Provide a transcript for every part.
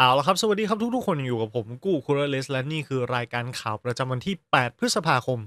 เอาละครับ สวัสดีครับทุกๆ คนอยู่กับผมกู้คูเรเลสและนี่คือรายการข่าวประจำวันที่ 8 พฤษภาคม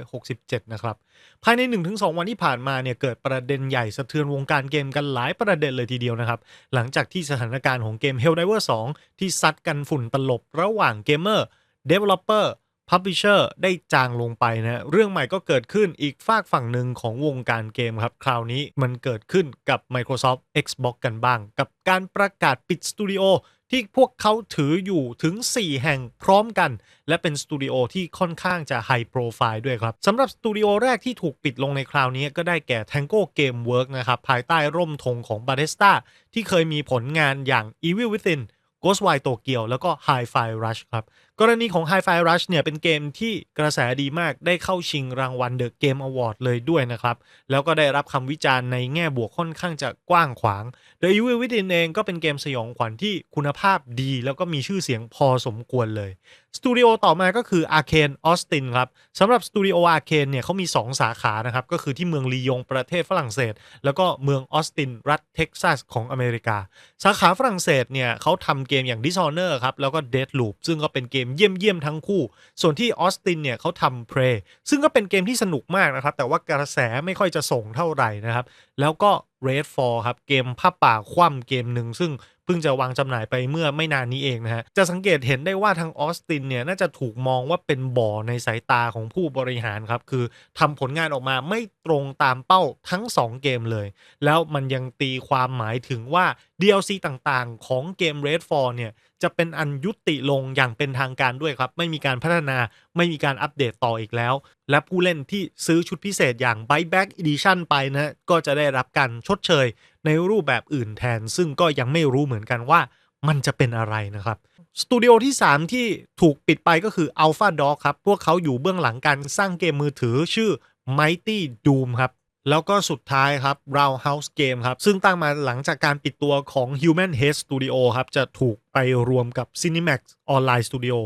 2567 นะครับ ภายใน 1-2 วันที่ผ่านมาเนี่ยเกิดประเด็นใหญ่สะเทือนวงการเกมกันหลายประเด็นเลยทีเดียวนะครับ หลังจากที่สถานการณ์ของเกม Helldiver 2 ที่ซัดกันฝุ่นตลบระหว่างเกมเมอร์ Developer Publisher ได้จางลงไปนะเรื่องใหม่ก็เกิดขึ้นอีกฝากฝั่งหนึ่งของวงการเกมครับ คราวนี้มันเกิดขึ้นกับ Microsoft Xbox กันบ้าง กับการประกาศปิดสตูดิโอที่พวกเขาถืออยู่ถึง 4 แห่งพร้อมกัน และเป็นสตูดิโอที่ค่อนข้างจะไฮโปรไฟล์ด้วยครับสำหรับสตูดิโอแรกที่ถูกปิดลงในคราวนี้ก็ได้แก่ Tango Game Work นะครับ ภายใต้ร่มธงของ Bethesda ที่เคยมีผลงานอย่าง Evil Within Ghostwire Tokyo แล้วก็ Hi-Fi Rush ครับ กรณีของ Hi-Fi Rush เนี่ยเป็นเกมที่กระแสดีมากได้เข้าชิงรางวัล The Game Award เลยด้วยนะครับ แล้วก็ได้รับคำวิจารณ์ในแง่บวกค่อนข้างจะกว้างขวาง The Evil Within เองก็เป็นเกมสยองขวัญที่คุณภาพดี แล้วก็มีชื่อเสียงพอสมควรเลยสตูดิโอต่อมาก็คือ Arcane Austin ครับสำหรับสตูดิโอ Arcane เนี่ยเขามี 2 สาขานะครับ ก็คือที่เมืองลียงประเทศฝรั่งเศส แล้วก็เมืองออสตินรัฐเท็กซัสของอเมริกา สาขาฝรั่งเศสเนี่ยเขาทำเกมอย่าง Dishonor ครับแล้วก็ Deathloop ซึ่งก็เป็นเกมเยี่ยมๆทั้งคู่ ส่วนที่ออสตินเนี่ยเขาทำ Prey ซึ่งก็เป็นเกมที่สนุกมากนะครับ แต่ว่ากระแสไม่ค่อยจะส่งเท่าไหร่นะครับ แล้วก็ Redfall ครับเกมภาป่าคว่ำเกมหนึ่งซึ่งเพิ่งจะวางจำหน่ายไปเมื่อไม่นานนี้เองนะฮะ จะสังเกตเห็นได้ว่าทางออสตินเนี่ยน่าจะถูกมองว่าเป็นบ่อในสายตาของผู้บริหารครับ คือทำผลงานออกมาไม่ตรงตามเป้าทั้ง 2 เกมเลย แล้วมันยังตีความหมายถึงว่า DLC ต่างๆ ของเกม Redfall เนี่ยจะเป็นอันยุติลงอย่างเป็นทางการด้วยครับ ไม่มีการพัฒนาไม่มีการอัปเดตต่ออีกแล้ว และผู้เล่นที่ซื้อชุดพิเศษอย่าง Buyback Edition ไปนะก็จะได้รับการชดเชยในรูปแบบอื่นแทน ซึ่งก็ยังไม่รู้เหมือนกันว่ามันจะเป็นอะไรนะครับสตูดิโอที่ 3 ที่ถูกปิดไปก็คือ Alpha Dog ครับ พวกเขาอยู่เบื้องหลังการสร้างเกมมือถือชื่อ Mighty Doom ครับ แล้วก็สุดท้ายครับ Roundhouse Game ครับ ซึ่งตั้งมาหลังจากการปิดตัวของ Human Head Studio ครับ จะถูก ไปรวมกับ Cinemax Online Studio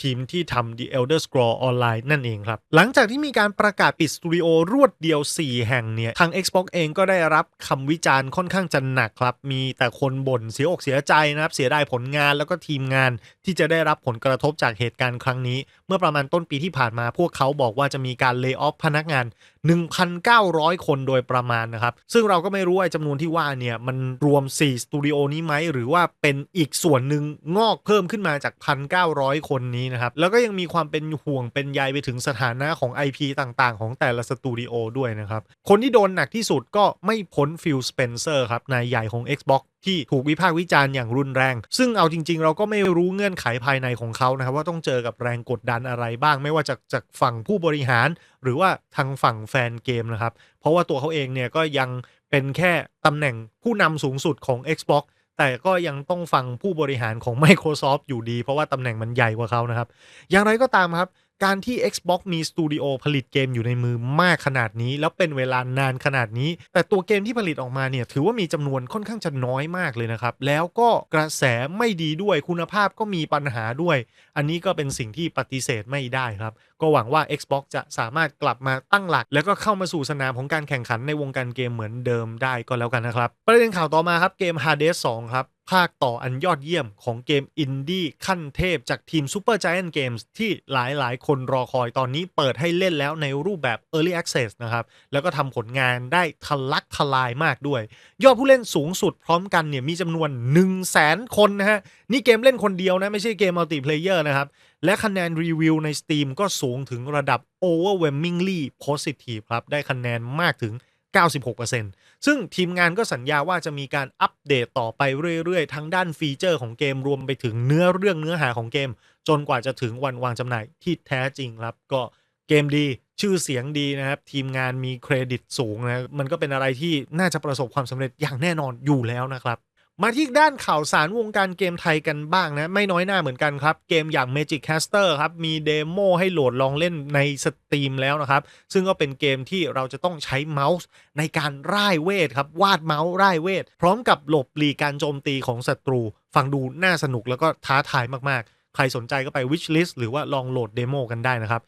ทีมที่ทำ The Elder Scroll Online นั่นเองครับ หลังจากที่มีการประกาศปิดสตูดิโอรวดเดียว 4 แห่งเนี่ย ทาง Xbox เองก็ได้รับคำวิจารณ์ค่อนข้างจะหนักครับ มีแต่คนบ่นเสียอกเสียใจนะครับ เสียดายผลงานแล้วก็ทีมงานที่จะได้รับผลกระทบจากเหตุการณ์ครั้งนี้ เมื่อประมาณต้นปีที่ผ่านมาพวกเขาบอกว่าจะมีการเลิกออฟพนักงาน 1,900 คนโดยประมาณนะครับ ซึ่งเราก็ไม่รู้ว่าจำนวนที่ว่าเนี่ยมันรวม 4 สตูดิโอนี้ไหมหรือว่าเป็นอีกส่วนหนึ่งงอกเพิ่มขึ้นมาจาก 1,900 คนนี้นะครับ แล้วก็ยังมีความเป็นห่วงเป็นใยไปถึงสถานะของ IP ต่างๆ ของแต่ละสตูดิโอด้วยนะครับ คนที่โดนหนักที่สุดก็ไม่พ้นฟิลสเปนเซอร์ครับนายใหญ่ของ Xbox ที่ถูกวิพากษ์วิจารณ์อย่างรุนแรง ซึ่งเอาจริง ๆ เราก็ไม่รู้เงื่อนไขภายในของเขานะครับ ว่าต้องเจอกับแรงกดดันอะไรบ้าง ไม่ว่าจากจากฝั่งผู้บริหาร หรือว่าทางฝั่งแฟนเกมนะครับ เพราะว่าตัวเขาเองเนี่ยก็ยังเป็นแค่ตำแหน่งผู้นำสูงสุดของ Xbox แต่ก็ยังต้องฟังผู้บริหารของ Microsoft อยู่ดี เพราะว่าตำแหน่งมันใหญ่กว่าเขานะครับ อย่างไรก็ตามครับ การที่ Xbox มีสตูดิโอผลิตเกมอยู่ในมือมากขนาดนี้ แล้วเป็นเวลานานขนาดนี้ แต่ตัวเกมที่ผลิตออกมาเนี่ย ถือว่ามีจำนวนค่อนข้างจะน้อยมากเลยนะครับ แล้วก็กระแสไม่ดีด้วยคุณภาพก็มีปัญหาด้วย อันนี้ก็เป็นสิ่งที่ปฏิเสธไม่ได้ครับ ก็หวังว่า Xbox จะสามารถกลับมาตั้งหลัก แล้วก็เข้ามาสู่สนามของการแข่งขันในวงการเกมเหมือนเดิมได้ก็แล้วกันนะครับ ประเด็นข่าวต่อมาครับเกม Hades 2 ครับภาคต่ออันยอดเยี่ยมของเกมอินดี้ขั้นเทพจากทีม Super Giant Games ที่หลายๆ คนรอคอยตอนนี้เปิดให้เล่นแล้วในรูปแบบ Early Access นะครับ แล้วก็ทำผลงานได้ทะลักทลายมากด้วย ยอดผู้เล่นสูงสุดพร้อมกันเนี่ยมีจำนวน 1 0 0 0 0แสนคนนะฮะ นี่เกมเล่นคนเดียวนะ ไม่ใช่เกมมัลติเพลเยอร์นะครับ และคะแนนรีวิวใน Steam ก็สูงถึงระดับ overwhelmingly positive ครับ ได้คะแนนมากถึง 96%ซึ่งทีมงานก็สัญญาว่าจะมีการอัปเดตต่อไปเรื่อยๆ ทั้งด้านฟีเจอร์ของเกมรวมไปถึงเนื้อเรื่องเนื้อหาของเกม จนกว่าจะถึงวันวางจำหน่ายที่แท้จริงครับ ก็เกมดีชื่อเสียงดีนะครับ ทีมงานมีเครดิตสูงนะมันก็เป็นอะไรที่น่าจะประสบความสำเร็จอย่างแน่นอนอยู่แล้วนะครับ มาที่ด้านข่าวสารวงการเกมไทยกันบ้างนะ ไม่น้อยหน้าเหมือนกันครับ เกมอย่าง Magic Caster ครับ มีเดโมให้โหลดลองเล่นในสตรีมแล้วนะครับ ซึ่งก็เป็นเกมที่เราจะต้องใช้เมาส์ในการร่ายเวทครับ วาดเมาส์ร่ายเวท พร้อมกับหลบหลีกการโจมตีของศัตรู ฟังดูน่าสนุกแล้วก็ท้าทายมากๆ ใครสนใจก็ไป wish list หรือว่าลองโหลดเดโมกันได้นะครับ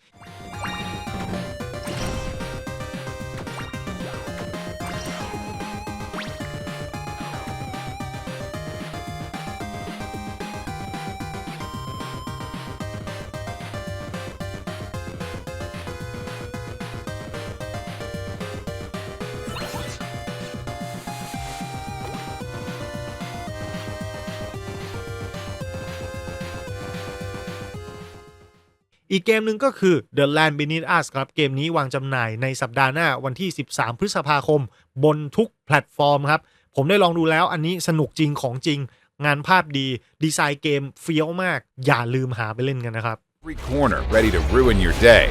อีกเกมหนึ่งก็คือ The Land Beneath Us ครับ เกมนี้วางจำหน่ายในสัปดาห์หน้าวันที่ 13 พฤษภาคม บนทุกแพลตฟอร์มครับ ผมได้ลองดูแล้วอันนี้สนุกจริงของจริง งานภาพดี ดีไซน์เกมเฟี้ยวมาก อย่าลืมหาไปเล่นกันนะครับ Every corner ready to ruin your day.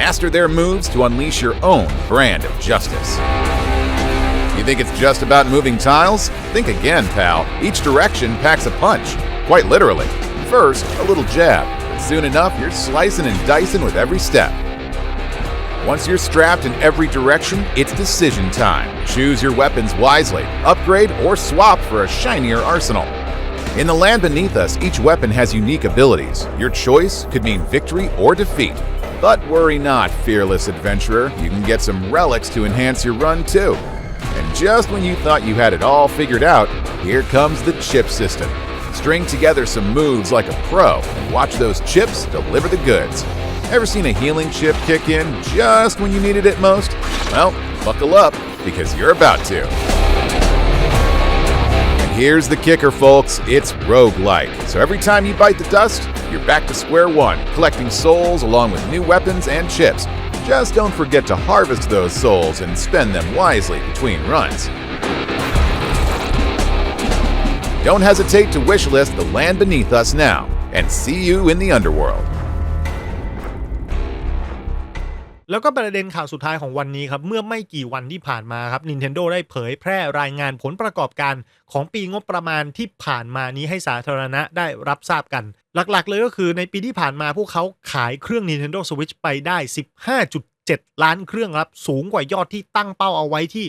Master their moves to unleash your own brand of justice. You think it's just about moving tiles? Think again, pal. Each direction packs a punch, quite literally. First, a little jab, soon enough, you're slicing and dicing with every step. Once you're strapped in every direction, it's decision time. Choose your weapons wisely, upgrade, or swap for a shinier arsenal. In the land beneath us, each weapon has unique abilities. Your choice could mean victory or defeat. But worry not, fearless adventurer. You can get some relics to enhance your run too. And just when you thought you had it all figured out, here comes the chip system. String together some moves like a pro and watch those chips deliver the goods. Ever seen a healing chip kick in just when you needed it most? Well, buckle up because you're about to. And here's the kicker, folks it's roguelike. So every time you bite the dust, you're back to square one, collecting souls along with new weapons and chips. Just don't forget to harvest those souls and spend them wisely between runs. Don't hesitate to wishlist the land beneath us now and see you in the underworld. แล้วก็ประเด็นข่าวสุดท้ายของวันนี้ครับ เมื่อไม่กี่วันที่ผ่านมาครับ Nintendo ได้เผยแพร่รายงานผลประกอบการของปีงบประมาณที่ผ่านมานี้ให้สาธารณะได้รับทราบกัน หลักๆ เลยก็คือในปีที่ผ่านมาพวกเขาขายเครื่อง Nintendo Switch ไปได้ 15.7 ล้านเครื่องครับ สูงกว่ายอดที่ตั้งเป้าเอาไว้ที่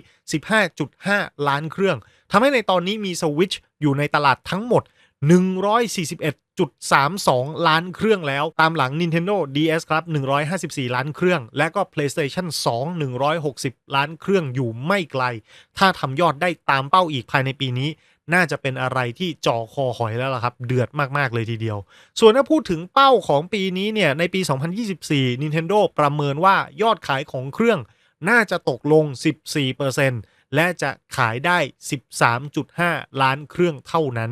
15.5 ล้านเครื่องทำให้ในตอนนี้มี Switch อยู่ในตลาดทั้งหมด 141.32 ล้านเครื่องแล้ว ตามหลัง Nintendo DS ครับ 154 ล้านเครื่อง และก็ PlayStation 2 160 ล้านเครื่องอยู่ไม่ไกล ถ้าทำยอดได้ตามเป้าอีกภายในปีนี้น่าจะเป็นอะไรที่จ่อคอหอยแล้วล่ะครับ เดือดมากๆเลยทีเดียว ส่วนถ้าพูดถึงเป้าของปีนี้เนี่ย ในปี 2024 Nintendo ประเมินว่ายอดขายของเครื่องน่าจะตกลง 14% และจะขายได้ 13.5 ล้านเครื่องเท่านั้น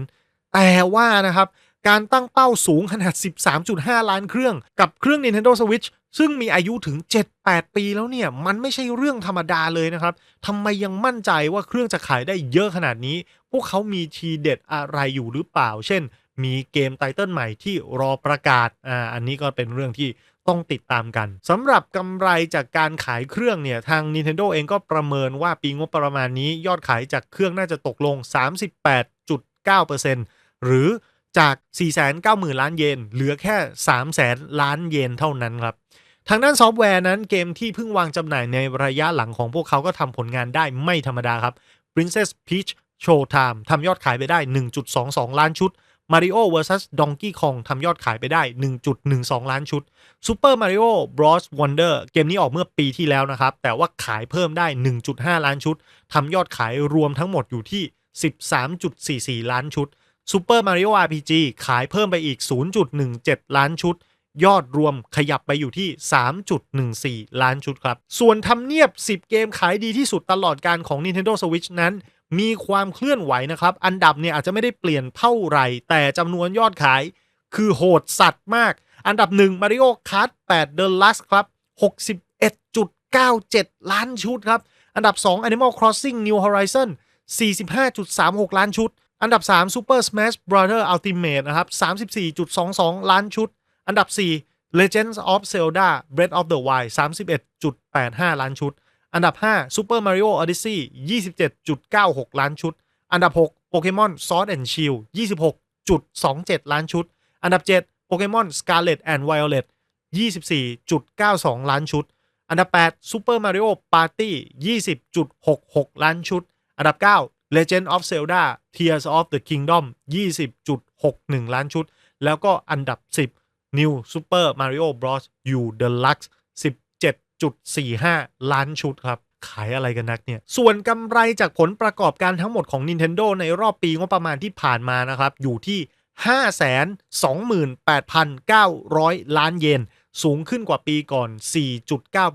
แต่ว่านะครับ การตั้งเป้าสูงขนาด 13.5 ล้านเครื่องกับเครื่อง Nintendo Switch ซึ่งมีอายุถึง 7-8 ปีแล้วเนี่ย มันไม่ใช่เรื่องธรรมดาเลยนะครับทำไมยังมั่นใจว่าเครื่องจะขายได้เยอะขนาดนี้ พวกเขามีทีเด็ดอะไรอยู่หรือเปล่า เช่น มีเกมไตเติลใหม่ที่รอประกาศ อ่า อันนี้ก็เป็นเรื่องที่ ต้องติดตามกันสำหรับกำไรจากการขายเครื่องเนี่ย ทาง Nintendo เองก็ประเมินว่าปีงบประมาณนี้ยอดขายจากเครื่องน่าจะตกลง 38.9%หรือจาก 490,000 ล้านเยน เหลือแค่ 300,000 ล้านเยนเท่านั้นครับ ทางด้านซอฟต์แวร์นั้นเกมที่เพิ่งวางจำหน่ายในระยะหลังของพวกเขาก็ทำผลงานได้ไม่ธรรมดาครับ Princess Peach Showtime ทำยอดขายไปได้ 1.22 ล้านชุด Mario vs Donkey Kong ทำยอดขายไปได้ 1.12 ล้านชุด Super Mario Bros Wonder เกมนี้ออกเมื่อปีที่แล้วนะครับ แต่ว่าขายเพิ่มได้ 1.5 ล้านชุดทำยอดขายรวมทั้งหมดอยู่ที่ 13.44 ล้านชุด Super Mario RPG ขายเพิ่มไปอีก 0.17 ล้านชุด ยอดรวมขยับไปอยู่ที่ 3.14 ล้านชุดครับ ส่วนทำเนียบ 10 เกมขายดีที่สุดตลอดการของ Nintendo Switch นั้น มีความเคลื่อนไหวนะครับ อันดับเนี่ยอาจจะไม่ได้เปลี่ยนเท่าไหร่ แต่จำนวนยอดขายคือโหดสัตว์มาก อันดับ1 Mario Kart 8 The Last ครับ 61.97 ล้านชุดครับ อันดับ 2 Animal Crossing New Horizon 45.36 ล้านชุด อันดับ 3 Super Smash Brother Ultimate นะครับ 34.22 ล้านชุด อันดับ 4 Legends of Zelda Breath of the Wild 31.85 ล้านชุด อันดับ 5 Super Mario Odyssey 27.96 ล้านชุด อันดับ 6 Pokemon Sword and Shield 26.27 ล้านชุด อันดับ 7 Pokemon Scarlet and Violet 24.92 ล้านชุด อันดับ 8 Super Mario Party 20.66 ล้านชุด อันดับ 9 Legend of Zelda Tears of the Kingdom 20.61 ล้านชุด แล้วก็อันดับ 10 New Super Mario Bros. U Deluxe 1.45 ล้านชุดครับ ขายอะไรกันนักเนี่ย ส่วนกำไรจากผลประกอบการทั้งหมดของ Nintendo ในรอบปีงบประมาณที่ผ่านมานะครับ อยู่ที่ 528,900 ล้านเยน สูงขึ้นกว่าปีก่อน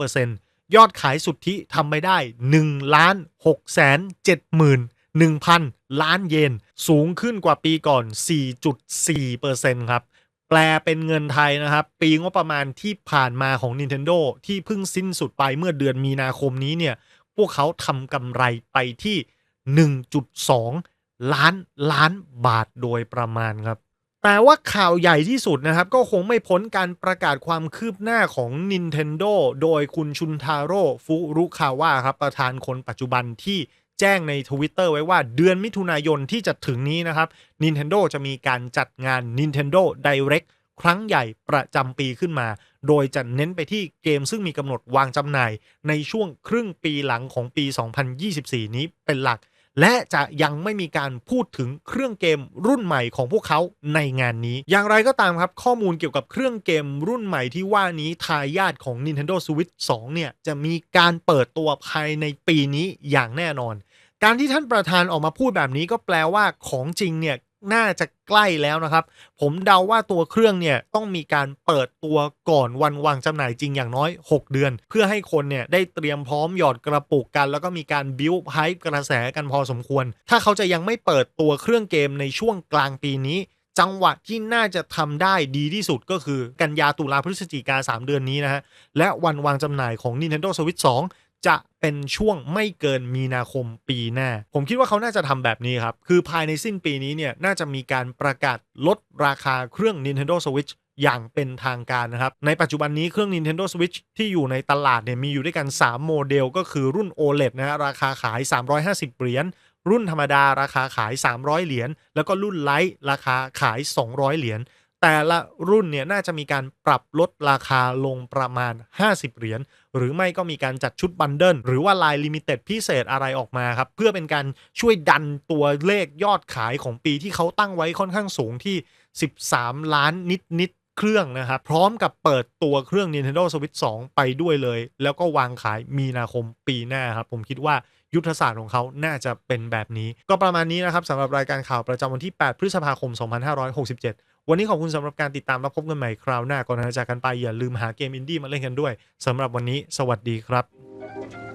4.9%ยอดขายสุทธิทำไปได้1ล้าน6 7 1 0 0 ล้านเยน สูงขึ้นกว่าปีก่อน 4.4%ครับ แปลเป็นเงินไทยนะครับ ปีงบประมาณที่ผ่านมาของ Nintendo ที่เพิ่งสิ้นสุดไปเมื่อเดือนมีนาคมนี้เนี่ย พวกเขาทำกำไรไปที่ 1.2 ล้านล้านบาทโดยประมาณครับ แต่ว่าข่าวใหญ่ที่สุดนะครับ ก็คงไม่พ้นการประกาศความคืบหน้าของ Nintendo โดยคุณชุนทาโร่ฟุรุคาวะครับ ประธานคนปัจจุบันที่ แจ้งใน Twitter ไว้ว่าเดือนมิถุนายนที่จะถึงนี้นะครับ Nintendo จะมีการจัดงาน Nintendo Direct ครั้งใหญ่ประจำปีขึ้นมา โดยจะเน้นไปที่เกมซึ่งมีกำหนดวางจำหน่าย ในช่วงครึ่งปีหลังของปี 2024 นี้เป็นหลัก และจะยังไม่มีการพูดถึงเครื่องเกมรุ่นใหม่ของพวกเขาในงานนี้ อย่างไรก็ตามครับข้อมูลเกี่ยวกับเครื่องเกมรุ่นใหม่ที่ว่านี้ทายาทของ Nintendo Switch 2 เนี่ยจะมีการเปิดตัวภายในปีนี้อย่างแน่นอน การที่ท่านประธานออกมาพูดแบบนี้ก็แปลว่าของจริงเนี่ยน่าจะใกล้แล้วนะครับ ผมเดาว่าตัวเครื่องเนี่ยต้องมีการเปิดตัวก่อนวันวางจำหน่ายจริงอย่างน้อย 6 เดือน เพื่อให้คนเนี่ยได้เตรียมพร้อมหยอดกระปุกกัน แล้วก็มีการบิวไฮป์กระแสกันพอสมควร ถ้าเขาจะยังไม่เปิดตัวเครื่องเกมในช่วงกลางปีนี้ จังหวะที่น่าจะทำได้ดีที่สุดก็คือกันยาตุลาพฤศจิกา3 เดือนนี้นะฮะและวันวางจำหน่ายของ Nintendo Switch 2 จะเป็นช่วงไม่เกินมีนาคมปีหน้า ผมคิดว่าเขาน่าจะทำแบบนี้ครับ คือภายในสิ้นปีนี้เนี่ยน่าจะมีการประกาศลดราคาเครื่อง Nintendo Switch อย่างเป็นทางการนะครับ ในปัจจุบันนี้เครื่อง Nintendo Switch ที่อยู่ในตลาดเนี่ยมีอยู่ด้วยกัน 3 โมเดลก็คือรุ่น OLED นะฮะราคาขาย 350 เหรียญรุ่นธรรมดาราคาขาย 300 เหรียญแล้วก็รุ่นไลท์ราคาขาย 200 เหรียญ แต่ละรุ่นเนี่ยน่าจะมีการปรับลดราคาลงประมาณ 50 เหรียญหรือไม่ก็มีการจัดชุดบันเดิลหรือว่าลายลิมิเต็ดพิเศษอะไรออกมาครับ เพื่อเป็นการช่วยดันตัวเลขยอดขายของปีที่เขาตั้งไว้ค่อนข้างสูงที่ 13 ล้านนิดนิด ๆ เครื่องนะครับ พร้อมกับเปิดตัวเครื่อง Nintendo Switch 2 ไปด้วยเลย แล้วก็วางขายมีนาคมปีหน้าครับ ผมคิดว่ายุทธศาสตร์ของเขาน่าจะเป็นแบบนี้ ก็ประมาณนี้นะครับสำหรับรายการข่าวประจำวันที่ 8 พฤษภาคม 2567 วันนี้ขอบคุณสำหรับการติดตามรับพบกันใหม่คราวหน้าก่อนจะจากกันไปอย่าลืมหาเกมอินดี้มาเล่นกันด้วยสำหรับวันนี้ สวัสดีครับ